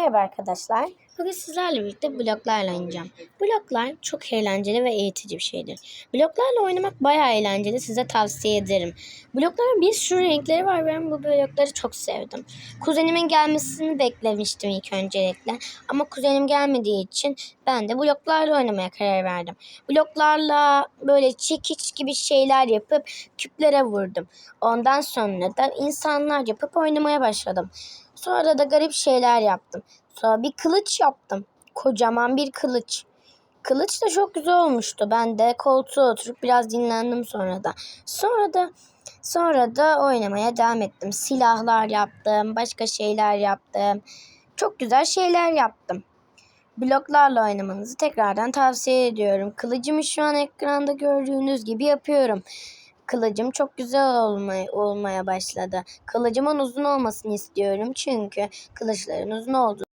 Merhaba arkadaşlar. Bugün sizlerle birlikte bloklarla oynayacağım. Bloklar çok eğlenceli ve eğitici bir şeydir. Bloklarla oynamak bayağı eğlenceli. Size tavsiye ederim. Blokların bir sürü renkleri var. Ben bu blokları çok sevdim. Kuzenimin gelmesini beklemiştim ilk öncelikle. Ama kuzenim gelmediği için ben de bloklarla oynamaya karar verdim. Bloklarla böyle çekiç gibi şeyler yapıp küplere vurdum. Ondan sonra da insanlar yapıp oynamaya başladım. Sonra da garip şeyler yaptım. Sonra bir kılıç yaptım. Kocaman bir kılıç. Kılıç da çok güzel olmuştu. Ben de koltuğa oturup biraz dinlendim sonra da. Sonra da sonra da oynamaya devam ettim. Silahlar yaptım, başka şeyler yaptım. Çok güzel şeyler yaptım. Bloklarla oynamanızı tekrardan tavsiye ediyorum. Kılıcımı şu an ekranda gördüğünüz gibi yapıyorum. Kılıcım çok güzel olmaya, olmaya başladı. Kılıcımın uzun olmasını istiyorum çünkü kılıçların uzun olduğu